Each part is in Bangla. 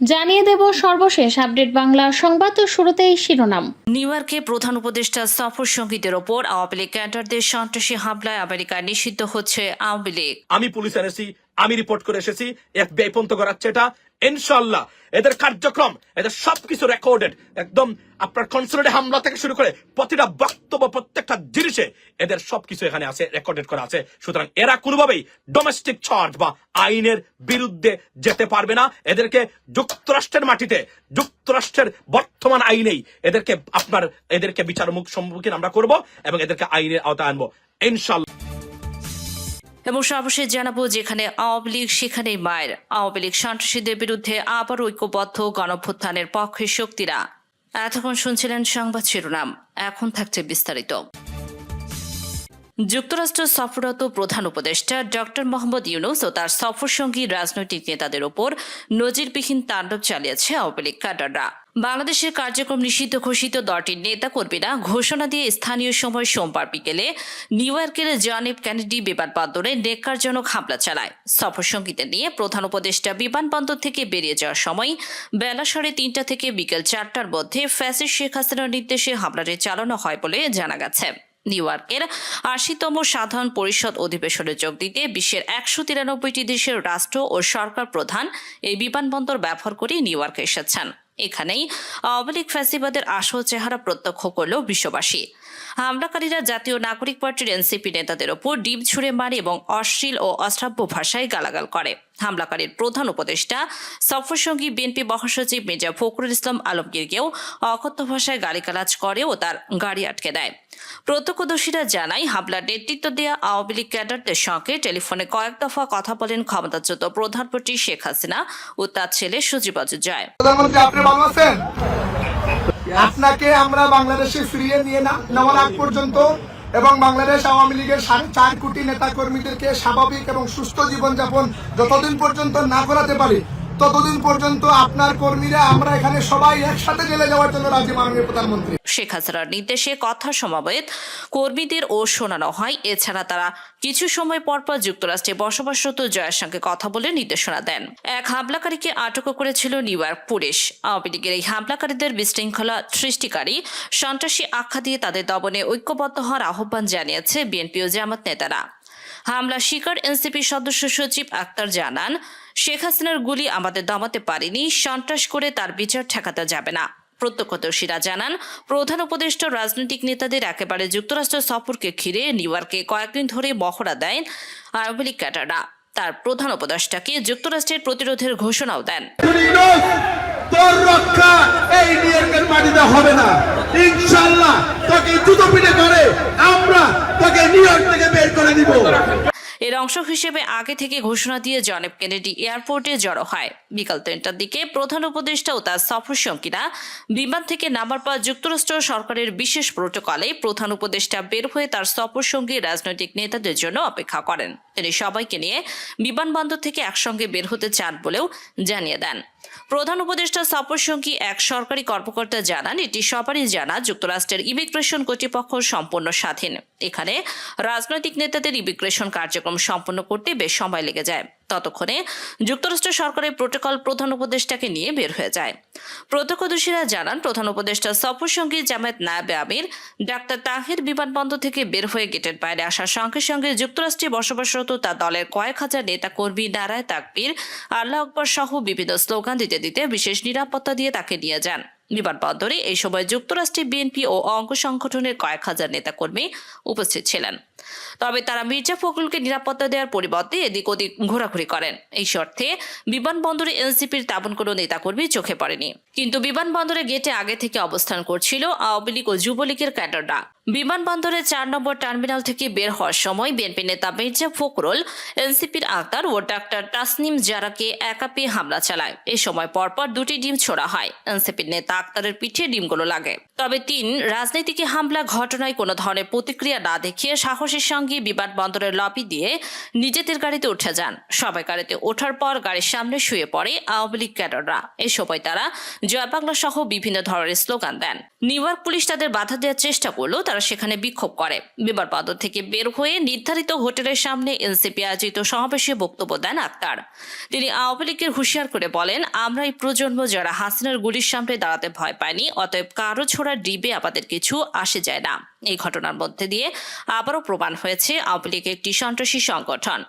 জানিয়ে দেব সর্বশেষ আপডেট বাংলা সংবাদ তো শুরুতেই শিরোনাম। নিউ ইয়র্কে প্রধান উপদেষ্টা সফর সঙ্গীদের ওপর আওয়ামী লীগ ক্যাডারদের সন্ত্রাসী হামলায় আমেরিকা নিষিদ্ধ হচ্ছে আওয়ামী লীগ। আমি পুলিশ এনেছি আমি রিপোর্ট করে এসেছি এফবিআই পর্যন্ত করাচ্ছে এটা ইনশাল্লাহ এদের কার্যক্রম, এদের সবকিছু রেকর্ডেড একদম আপনার কনসুলেটে হামলা থেকে শুরু করে প্রতিটা বক্তব্য, প্রত্যেকটা জিনিসে এদের সবকিছু এখানে আছে রেকর্ডেড করা আছে। সুতরাং এরা কোনোভাবেই ডোমেস্টিক চার্জ বা আইনের বিরুদ্ধে যেতে পারবে না। এদেরকে যুক্তরাষ্ট্রের মাটিতে, যুক্তরাষ্ট্রের বর্তমান আইনেই এদেরকে আপনার, এদেরকে বিচার মুখ সম্মুখীন আমরা করব এবং এদেরকে আইনের আওতায় আনব। ইনশাল্লাহ এবং সর্বশেষ জানাব যেখানে আওয়ামী লীগ, সেখানেই মায়ের। আওয়ামী লীগ সন্ত্রাসীদের বিরুদ্ধে আবার ঐক্যবদ্ধ গণভ্যুত্থানের পক্ষে শক্তিরা। এতক্ষণ শুনছিলেন সংবাদ শিরোনাম। এখন থাকছে বিস্তারিত। যুক্তরাষ্ট্র সফররত প্রধান উপদেষ্টা ডক্টর মোহাম্মদ ইউনুস ও তার সফরসঙ্গী রাজনৈতিক নেতাদের ওপর নজিরবিহীন তাণ্ডব চালিয়েছে আওয়ামী লীগ ক্যাডাররা বাংলাদেশের কার্যক্রম নিষিদ্ধ ঘোষিত দলটির নেতা কর্মীরা ঘোষণা দিয়ে স্থানীয় সময় সোমবার বিকেলে নিউ ইয়র্কের জনেফ ক্যানেডি বিমানবন্দরে নেকারজনক হামলা চালায়। সফরসঙ্গীদের নিয়ে প্রধান উপদেষ্টা বিমানবন্দর থেকে বেরিয়ে যাওয়ার সময় বেলা সাড়ে তিনটা থেকে বিকেল চারটার মধ্যে ফ্যাসিস শেখ হাসিনার নির্দেশে হামলাটি চালানো হয় বলে জানা গেছে। নিউ ইয়র্কের আশিতম সাধারণ পরিষদ অধিবেশনে যোগ দিতে বিশ্বের একশো তিরানব্বইটি দেশের রাষ্ট্র ও সরকার প্রধান এই বিমানবন্দর ব্যবহার করে নিউ ইয়র্কে এসেছেন। এখানেই আওয়ামী লীগ ফ্যাসিবাদের আসল চেহারা প্রত্যক্ষ করল বিশ্ববাসী। হামলাকারীরা জাতীয় নাগরিক পার্টির এনসিপি নেতাদের ওপর ডিম ছুঁড়ে মারে এবং অশ্লীল ও অশ্রাব্য ভাষায় গালাগাল করে। হামলাকারীর প্রধান উপদেষ্টা সফরসঙ্গী বিএনপি মহাসচিব মির্জা ফখরুল ইসলাম আলমগীরকেও অকথ্য ভাষায় গালিগালাজ করে ও তার গাড়ি আটকে দেয়। প্রত্যক্ষদর্শীরা জানায়, হামলার নেতৃত্ব দেওয়া আওয়ামী লীগ ক্যাডারদের সঙ্গে টেলিফোনে কয়েক দফা কথা বলেন ক্ষমতাচ্যুত প্রধানমন্ত্রী শেখ হাসিনা ও তার ছেলে সজীব জয়। প্রধানমন্ত্রী, আপনি ভালো আপনাকে আমরা বাংলাদেশে ফিরিয়ে নিয়ে না নেওয়ার আগ পর্যন্ত এবং বাংলাদেশ আওয়ামী লীগের চার কোটি নেতা কর্মীদেরকে স্বাভাবিক এবং সুস্থ জীবনযাপন যতদিন পর্যন্ত না করাতে পারি ততদিন পর্যন্ত আপনার কর্মীরা, আমরা এখানে সবাই একসাথে জেলে যাওয়ার জন্য রাজি মাননীয় প্রধানমন্ত্রী। শেখ হাসিনার নির্দেশে কথা সমাবেত কর্মীদের ও শোনানো হয়। এছাড়া তারা কিছু সময় পর পর যুক্তরাষ্ট্রে বসবাসরত জয়ের সঙ্গে কথা বলে নির্দেশনা দেন। এক হামলাকারীকে আটক করেছিল নিউ ইয়র্ক পুলিশ। আওয়ামী লীগের এই হামলাকারীদের বিশৃঙ্খলা সৃষ্টিকারী সন্ত্রাসী আখ্যা দিয়ে তাদের দমনে ঐক্যবদ্ধ হওয়ার আহ্বান জানিয়েছে বিএনপি ও জামাত নেতারা। হামলা শিকার এনসিপি সদস্য সচিব আক্তার জানান, শেখ হাসিনার গুলি আমাদের দমাতে পারেনি, সন্ত্রাস করে তার বিচার ঠেকাতে যাবে না। প্রত্যক্ষদর্শীরা জানান, প্রধান উপদেষ্টা রাজনৈতিক নেতাদের একেবারে যুক্তরাষ্ট্র সফরকে ঘিরে নিউ ইয়র্কে কয়েকদিন ধরে মহড়া দেন আওয়ামী লীগ ক্যাডাররা। তার প্রধান উপদেষ্টাকে যুক্তরাষ্ট্রের প্রতিরোধের ঘোষণাও দেন ফিরোজ, তোর রক্ষা এই নিয়োগের মাটিতে হবে না ইনশাল্লাহ তোকে জুতো পিঠে করে আমরা তোকে নিউ ইয়র্ক থেকে বের করে দিব এর অংশ হিসেবে আগে থেকে ঘোষণা দিয়ে জনেব কেনেডি এয়ারপোর্টে জড়ো হয়। বিকাল তিনটার দিকে প্রধান উপদেষ্টা ও তার সফর সঙ্গীরা বিমান থেকে নামার পর যুক্তরাষ্ট্র সরকারের বিশেষ প্রোটোকলে প্রধান উপদেষ্টা বের হয়ে তার সফর সঙ্গী রাজনৈতিক নেতাদের জন্য অপেক্ষা করেন। তিনি সবাইকে নিয়ে বিমানবন্দর থেকে একসঙ্গে বের হতে চান বলেও জানিয়ে দেন। প্রধান উপদেষ্টা সফর সঙ্গী এক সরকারি কর্মকর্তা জানান, এটি সবারই জানা, যুক্তরাষ্ট্রের ইমিগ্রেশন কর্তৃপক্ষ সম্পূর্ণ স্বাধীন। এখানে রাজনৈতিক নেতাদের ইমিগ্রেশন কার্যক্রম সম্পন্ন করতে বেশ সময় লেগে যায়। ততক্ষণে যুক্তরাষ্ট্র সরকারের প্রোটোকল প্রধান উপদেষ্টাকে নিয়ে বের হয়ে যায়। প্রত্যক্ষদর্শীরা জানান, প্রধান উপদেষ্টা সফর সঙ্গী জামায়াত নায়াবে আমির, ডাক্তার তাহির বিমানবন্দর থেকে বের হয়ে গেটের বাইরে আসার সঙ্গে সঙ্গে যুক্তরাষ্ট্রে বসবাসরত তার দলের কয়েক হাজার নেতা কর্মী নারায় তাকবীর, আল্লাহ আকবর সহ বিভিন্ন স্লোগান দিতে দিতে বিশেষ নিরাপত্তা দিয়ে তাকে নিয়ে যান। বিমানবন্দরে এই সময় যুক্তরাষ্ট্রে বিএনপি ও অঙ্গ সংগঠনের কয়েক হাজার নেতাকর্মী উপস্থিত ছিলেন। তবে তারা মির্জা ফখরুলকে নিরাপত্তা দেওয়ার পরিবর্তে এদিক ওদিক ঘোরাঘুরি করেন। এই শর্তে বিমানবন্দরে এনসিপির তেমন কোনো নেতাকর্মী চোখে পড়েনি। কিন্তু বিমানবন্দরে গেটে আগে থেকে অবস্থান করছিল আওয়ামী লীগ ও যুবলীগের ক্যাডাররা। বিমানবন্দরের চার নম্বর টার্মিনাল থেকে বের হওয়ার সময় বিএনপি নেতা মির্জা ফখরুল, এনসিপির আক্তার ও ডাক্তার তাসনিম জারাকে একা পেয়ে হামলা চালায়। এ সময় পরপর দুটি ডিম ছোড়া হয়। এনসিপির নেতা আক্তারের পিঠে ডিমগুলো লাগে। তবে তিন, রাজনীতিকে হামলা, ঘটনায় কোনো ধরনের প্রতিক্রিয়া না দেখিয়ে সাহস সাহসের সঙ্গে বিমানবন্দরের লবি দিয়ে নিজেদের গাড়িতে উঠে যান। সবাই গাড়িতে ওঠার পর গাড়ির সামনে শুয়ে পড়ে আওয়ামী লীগ ক্যাডাররা। এই সময় তারা জয় বাংলা সহ বিভিন্ন ধরনের স্লোগান দেন। নিউ ইয়র্ক পুলিশ তাদের বাধা দেওয়ার চেষ্টা করলেও তারা সেখানে বিক্ষোভ করে। বিমানবন্দর থেকে বের হয়ে নির্ধারিত হোটেলের সামনে এনসিপি আয়োজিত সমাবেশে বক্তব্য দেন আক্তার। তিনি আওয়ামী লীগের হুঁশিয়ার করে বলেন, আমরা এই প্রজন্ম যারা হাসিনার গুলির সামনে দাঁড়াতে ভয় পায়নি অতএব কারও ছোড়া ডিবে আমাদের কিছু আসে যায় না। এই ঘটনার মধ্যে দিয়ে আবারও প্রমাণ হয়েছে আওয়ামী লীগ একটি সন্ত্রাসী সংগঠন।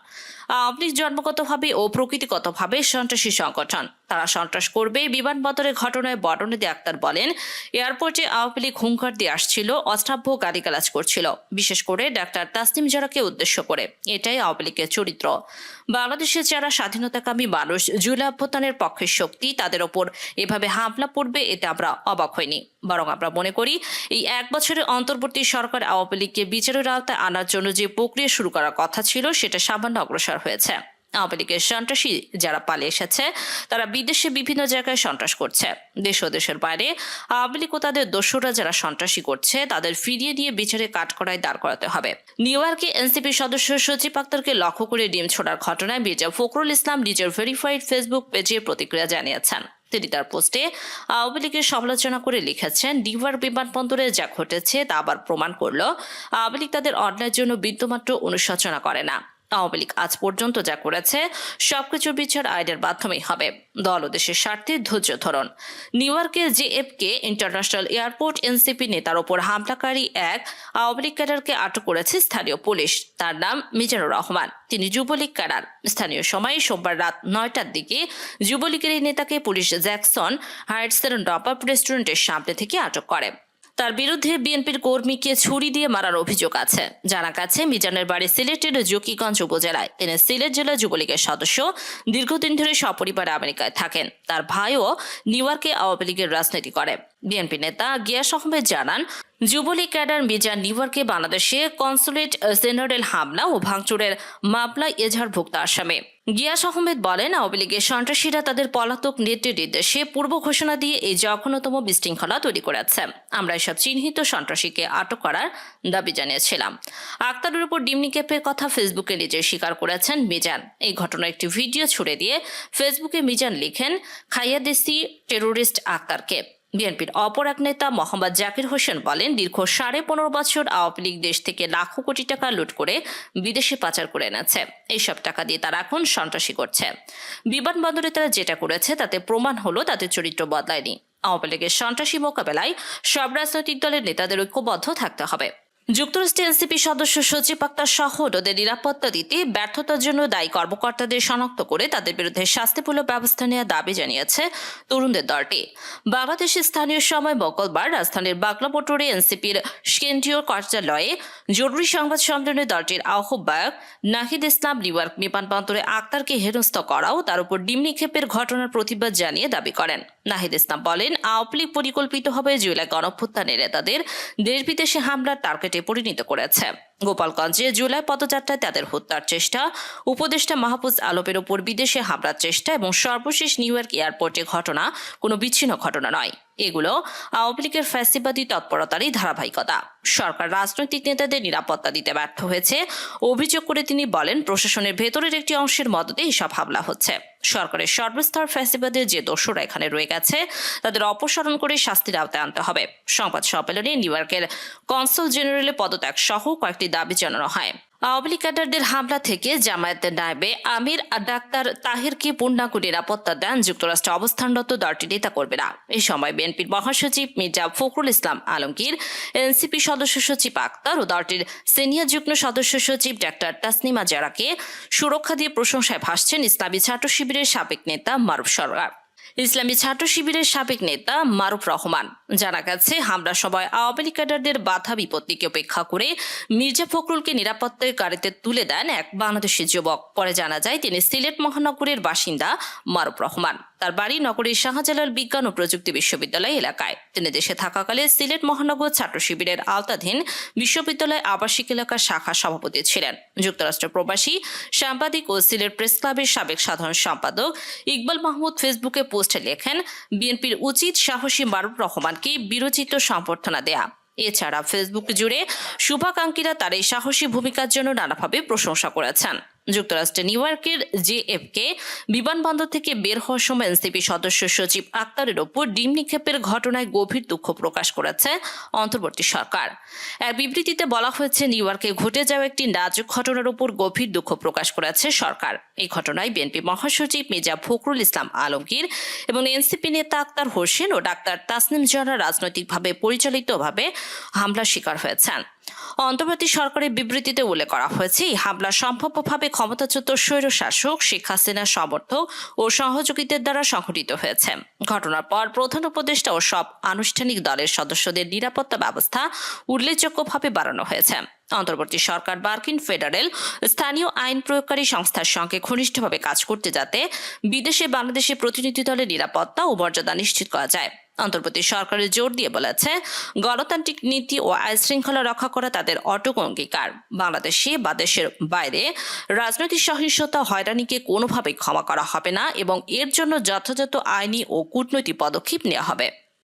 লীগ জন্মগতভাবে ও প্রকৃতিগতভাবে সন্ত্রাসী সংগঠন। তারা সন্ত্রাস করবে, বিমানবন্দরের ঘটনায় বর্ণনিধি আক্তার বলেন, এয়ারপোর্টে আওয়ামী লীগ হুঙ্কার দিয়ে আসছিল অস্ত্রাভ্য গালিগালাজ করছিল। বিশেষ করে ডাক্তার তাসনিম জারাকে উদ্দেশ্য করে। এটাই আওয়ামী লীগের চরিত্র। বাংলাদেশের যারা স্বাধীনতাকামী মানুষ, জুলাই অভ্যুত্থানের পক্ষের শক্তি, তাদের ওপর এভাবে হামলা পড়বে, এতে আমরা অবাক হইনি। বরং আমরা মনে করি, এই এক বছরের অন্তর্বর্তী সরকার আওয়ামী লীগকে বিচারের আওতায় আনার জন্য যে প্রক্রিয়া শুরু করার কথা ছিল, সেটা সামান্য অগ্রসর হয়েছে। আওয়ামী সন্ত্রাসী যারা পালিয়ে এসেছে, তারা বিদেশে বিভিন্ন জায়গায় সন্ত্রাস করছে। দেশ ও দেশের বাইরে আওয়ামী লীগ ও তাদের দস্যুরা যারা সন্ত্রাসী করছে, তাদের ফিরিয়ে দিয়ে বিচারে কাঠকড়ায় দাঁড় করাতে হবে। নিউ ইয়র্কে এনসিপি সদস্য সচিব আক্তারকে লক্ষ্য করে ডিম ছোড়ার ঘটনায় মির্জা ফখরুল ইসলাম নিজের ভেরিফাইড ফেসবুক পেজে প্রতিক্রিয়া জানিয়েছেন। তিনি তার পোস্টে আওয়ামী লীগের সমালোচনা করে লিখেছেন, ডিভার বিমানবন্দরে যা ঘটেছে তা আবার প্রমাণ করল। আওয়ামী লীগ তাদের অন্যায়ের জন্য বিন্দুমাত্র অনুশোচনা করে না। আওয়ামী লীগ আজ পর্যন্ত যা করেছে, সবকিছুর বিচার আইনের মাধ্যমেই হবে। দল ও দেশের স্বার্থে ধৈর্য ধরুন। নিউ ইয়র্কের জেএফকে ইন্টারন্যাশনাল এয়ারপোর্ট এনসিপি নেতার ওপর হামলাকারী এক আওয়ামী লীগ ক্যাডারকে আটক করেছে স্থানীয় পুলিশ। তার নাম মিজানুর রহমান। তিনি যুবলীগ ক্যাডার। স্থানীয় সময় সোমবার রাত নয়টার দিকে যুবলীগের এই নেতাকে পুলিশ জ্যাকসন হাইটসের ডপ আপ রেস্টুরেন্টের সামনে থেকে আটক করে। তার বিরুদ্ধে বিএনপির কর্মীকে ছুরি দিয়ে মারার অভিযোগ আছে। জানা গেছে, মিজানের বাড়ি সিলেটের জকিগঞ্জ উপজেলায়। তিনি সিলেট জেলা যুবলীগের সদস্য। দীর্ঘদিন ধরে সপরিবারে আমেরিকায় থাকেন। তার ভাইও নিউ ইয়র্কে আওয়ামী লীগের রাজনীতি করে। বিএনপি নেতা গিয়াস আহমেদ জানান, যুবলীগ ক্যাডার মিজান নিউ ইয়র্কে, বাংলাদেশে কনসুলেট জেনারেল হামলা ও ভাঙচুরের মামলা এজাহারভুক্ত আসামে। গিয়াস আহমেদ বলেন, আওয়ামী লীগের সন্ত্রাসীরা তাদের পলাতক নেত্রীর নির্দেশে পূর্ব ঘোষণা দিয়ে এই জঘন্যতম বিশৃঙ্খলা তৈরি করেছে। আমরা এসব চিহ্নিত সন্ত্রাসীকে আটক করার দাবি জানিয়েছিলাম। আক্তারের উপর ডিম নিক্ষেপের কথা ফেসবুকে নিজে স্বীকার করেছেন মিজান। এই ঘটনার একটি ভিডিও ছুড়ে দিয়ে ফেসবুকে মিজান লিখেন খাইয়াদেসি টেরোরিস্ট আক্তারকে। বিএনপির অপর এক নেতা মোহাম্মদ জাকির হোসেন বলেন, দীর্ঘ সাড়ে পনেরো বছর আওয়ামী লীগ দেশ থেকে লাখো কোটি টাকা লুট করে বিদেশে পাচার করে এনেছে। এইসব টাকা দিয়ে তারা এখন সন্ত্রাসী করছে। বিমানবন্দরে তারা যেটা করেছে, তাতে প্রমাণ হলো তাদের চরিত্র বদলায়নি। আওয়ামী লীগের সন্ত্রাসী মোকাবেলায় সব রাজনৈতিক দলের নেতাদের ঐক্যবদ্ধ থাকতে হবে। যুক্তরাষ্ট্রে এনসিপি সদস্য সচিব আক্তার সহ ওদের নিরাপত্তা দিতে ব্যর্থতার জন্য দায়ী কর্মকর্তাদের শনাক্ত করে তাদের বিরুদ্ধে শাস্তিমূলক ব্যবস্থা নেওয়ার দাবি জানিয়েছে তরুণদের দলটি। বাংলাদেশের স্থানীয় সময় মঙ্গলবার রাজধানীর বাগলাপোটরে এনসিপির কেন্দ্রীয় কার্যালয়ে জরুরি সংবাদ সম্মেলনে দলটির আহ্বায়ক নাহিদ ইসলাম নিউইয়র্ক বিমানবন্দরে আক্তারকে হেনস্থ করাও তার উপর ডিম নিক্ষেপের ঘটনার প্রতিবাদ জানিয়ে দাবি করেন। নাহিদ ইসলাম বলেন, আওয়ামী লীগ পরিকল্পিতভাবে জুলাই গণঅভ্যুত্থানের নেতাদের দেশ বিদেশে হামলার টার্গেটে পরিণত করেছে গোপালগঞ্জে জুলাই পদযাত্রায় তাদের হত্যার চেষ্টা। উপদেষ্টা মাহফুজ আলমের ওপর বিদেশে হামলার চেষ্টা এবং সর্বশেষ নিউ ইয়র্ক এয়ারপোর্টে ঘটনা কোনো বিচ্ছিন্ন ঘটনা নয়। এগুলো আওয়ামী লীগের ফ্যাসিবাদী তৎপরতারই ধারাবাহিকতা। সরকার রাজনৈতিক নেতাদের নিরাপত্তা দিতে ব্যর্থ হয়েছে। অভিযোগ করে তিনি বলেন, প্রশাসনের ভেতরের একটি অংশের মদতে এসব হামলা হচ্ছে। সরকারের সর্বস্তর ফ্যাসিবাদের যে দোষরা এখানে রয়ে গেছে, তাদের অপসারণ করে শাস্তির আওতায় আনতে হবে। সংবাদ সম্মেলনে নিউ ইয়র্কের কনসুল জেনারেলের পদত্যাগ সহ কয়েকটি দাবি জানানো হয়। আওয়ামী ক্যাডারদের হামলা থেকে জামায়াতের নায়েবে আমির আর ডাক্তার তাহিরকে পূর্ণাঙ্গ নিরাপত্তা দেন যুক্তরাষ্ট্রে অবস্থানরত দলটি নেতা করবে না এই সময় বিএনপির মহাসচিব মির্জা ফখরুল ইসলাম আলমগীর এনসিপি সদস্য সচিব আক্তার ও দলটির সিনিয়র যুগ্ম সদস্য সচিব ডাক্তার তাসনিমা জারাকে সুরক্ষা দিয়ে প্রশংসায় ভাসছেন ইসলামী ছাত্র শিবিরের সাবেক নেতা মারুফ সরকার। ইসলামী ছাত্র শিবিরের সাবেক নেতা মারুফ রহমান। জানা গেছে, হামলা সময় আওয়ামী লীগ ক্যাডারদের বাধা বিপত্তিকে উপেক্ষা করে মির্জা ফখরুলকে নিরাপত্তায় গাড়িতে তুলে দেন এক বাংলাদেশি যুবক। পরে জানা যায়, তিনি সিলেট মহানগরের বাসিন্দা মারুফ রহমান। তার বাড়ি নগরীর শাহজালাল বিজ্ঞান ও প্রযুক্তি বিশ্ববিদ্যালয় এলাকায়। তিনি দেশে থাকাকালে সিলেট মহানগর ছাত্র শিবিরের আওতাধীন বিশ্ববিদ্যালয় আবাসিক এলাকার শাখা সভাপতি ছিলেন। যুক্তরাষ্ট্র প্রবাসী, সাংবাদিক ও সিলেট প্রেস ক্লাবের সাবেক সাধারণ সম্পাদক ইকবাল মাহমুদ ফেসবুকে পোস্টে লেখেন, বিএনপির উচিত সাহসী মারুফ রহমানকে বিরোচিত সম্বর্ধনা দেয়া। এছাড়া ফেসবুক জুড়ে শুভাকাঙ্ক্ষীরা তার এই সাহসী ভূমিকার জন্য নানাভাবে প্রশংসা করেছেন। যুক্তরাষ্ট্রের নিউ ইয়র্কের জেএফকে বিমানবন্দর থেকে বের হওয়ার সময় এনসিপি সদস্য সচিব আক্তারের ওপর ডিম নিক্ষেপের ঘটনায় গভীর দুঃখ প্রকাশ করেছে অন্তর্বর্তী সরকার। এক বিবৃতিতে বলা হয়েছে, নিউ ইয়র্কে ঘটে যাওয়া একটি নাজুক ঘটনার উপর গভীর দুঃখ প্রকাশ করেছে সরকার। এই ঘটনায় বিএনপি মহাসচিব মির্জা ফখরুল ইসলাম আলমগীর এবং এনসিপি নেতা আক্তার হোসেন ও ডাক্তার তাসনিম জহরা রাজনৈতিকভাবে পরিচালিতভাবে হামলার শিকার হয়েছেন। অন্তর্বর্তী সরকারের বিবৃতিতে উল্লেখ করা হয়েছে, এই হামলা সম্ভাব্যভাবে ক্ষমতাচ্যুত স্বৈর শাসক শেখ হাসিনার সমর্থক ও সহযোগীদের দ্বারা সংঘটিত হয়েছে। ঘটনার পর প্রধান উপদেষ্টা ও সব আনুষ্ঠানিক দলের সদস্যদের নিরাপত্তা ব্যবস্থা উল্লেখযোগ্যভাবে বাড়ানো হয়েছে। অন্তর্বর্তী সরকার মার্কিন ফেডারেল স্থানীয় আইন প্রয়োগকারী সংস্থার সঙ্গে ঘনিষ্ঠভাবে কাজ করতে যাতে বিদেশে বাংলাদেশে প্রতিনিধি দলের নিরাপত্তা ও মর্যাদা নিশ্চিত করা যায়। অন্তর্বর্তী সরকারের জোর দিয়ে বলেছে, গণতান্ত্রিক নীতি ও আইন শৃঙ্খলা রক্ষা করা তাদের অটক অঙ্গীকার। বাংলাদেশে বা দেশের বাইরে রাজনৈতিক সহিংসতা হয়রানিকে কোনোভাবেই ক্ষমা করা হবে না এবং এর জন্য যথাযথ আইনি ও কূটনৈতিক পদক্ষেপ নেওয়া হবে।